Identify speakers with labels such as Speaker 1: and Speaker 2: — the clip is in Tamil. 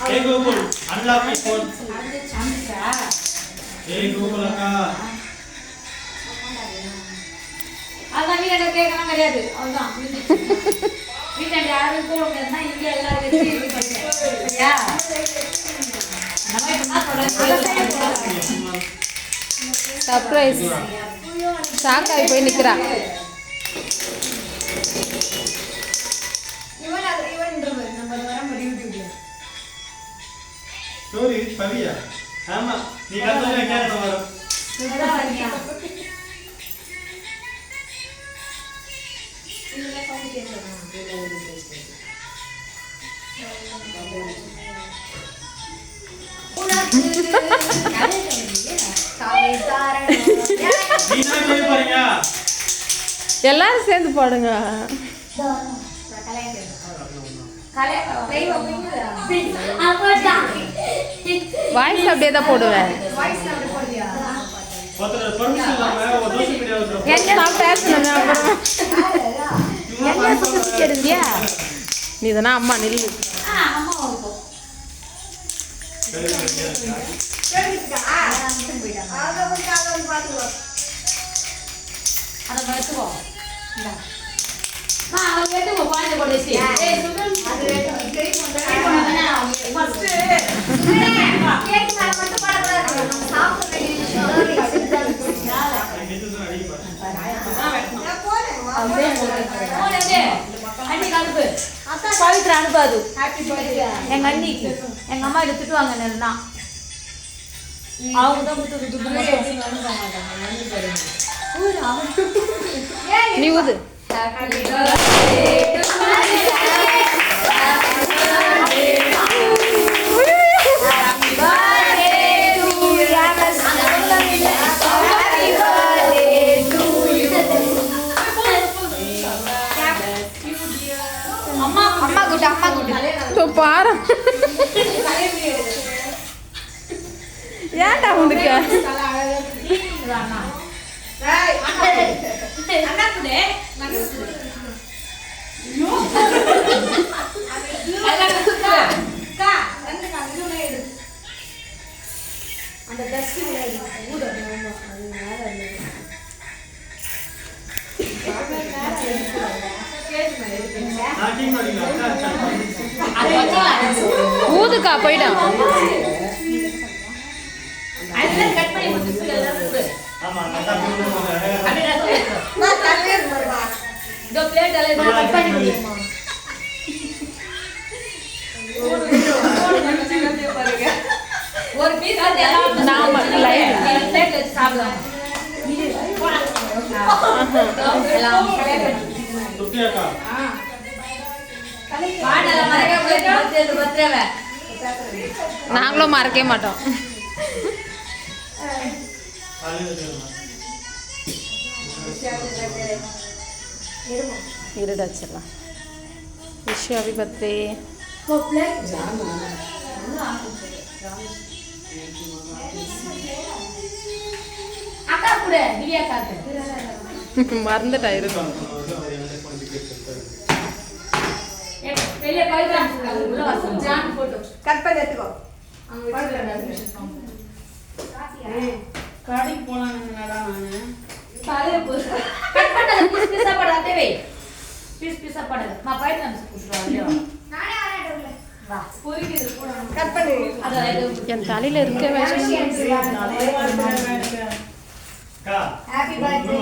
Speaker 1: Hey Google, unlock my phone.
Speaker 2: அது சமைச்சா
Speaker 1: Hey Google அக்கா.
Speaker 2: அதான் வீட்டை கேட்கலாம் கிடையாது. அவ்வளோதான் வீட்டை யாரும் கூட முடியாதுன்னா இங்கே எல்லாரும் வச்சு இது பண்ணுறேன் சரியா?
Speaker 3: சர்ப்ரைஸ் ஷாக் ஆகி போய் நிற்கிறா
Speaker 2: இவன் அது இவன்
Speaker 1: Story பவியா? ஆமா, நீ கத்துனா கேட்கணும் வரும்.
Speaker 3: எல்லாரும் சேர்ந்து பாடுங்க வாய்ஸ் அப்படியே தான் போடுவேன். நான் பேசணும்? எடுத்தியா நீ தானே அம்மா நில்லு.
Speaker 2: அதை அவங்க அனுப்பு. பவித்ரா அனுப்பாது எங்க அண்ணிக்கு எங்க அம்மா எடுத்துட்டு வாங்க நேரம்னா அவங்க தான் கொடுத்து துட்டு
Speaker 3: நீ ஊது
Speaker 2: அம்மா அம்மா குட்டு அம்மா குட்டு
Speaker 3: இப்போ பாரு ஏன்டா உனக்கு
Speaker 1: நான் டீம் அடிக்கலாம். அக்கா, அக்கா.
Speaker 3: ஊதுக்கா போயிட்டான்.
Speaker 2: ஒரு பீஸ் சாப்பிடலாம் எல்லாம்
Speaker 3: நாங்களும் மறக்கவே மாட்டோம். இருட வச்சிடலாம் விஷ் ஹாப்பி பர்த்டே மறந்துட்டா இருக்கும்
Speaker 2: வெளியே பவித்ரா உள்ள வாசம் ஜான் போட்டோ
Speaker 4: கட் பண்ணி எடுத்துக்கோ
Speaker 2: அங்க வச்சிருக்காங்க
Speaker 4: கடைக்கு போலாம்னு நானு
Speaker 2: தலைய போடு கட் பண்ணாத பீஸ் பீஸா போடாத தேவை பீஸ் பீஸா போடாத நான் போயிட்டு வந்து கொடுத்துருவா நானே வரேன் வா பொரிக்கிறது போடணும்
Speaker 4: கட் பண்ணி
Speaker 2: அதான் இது
Speaker 3: என் தலையில இருக்க விஷயம்
Speaker 1: அக்கா,
Speaker 4: ஹாப்பி பர்த்டே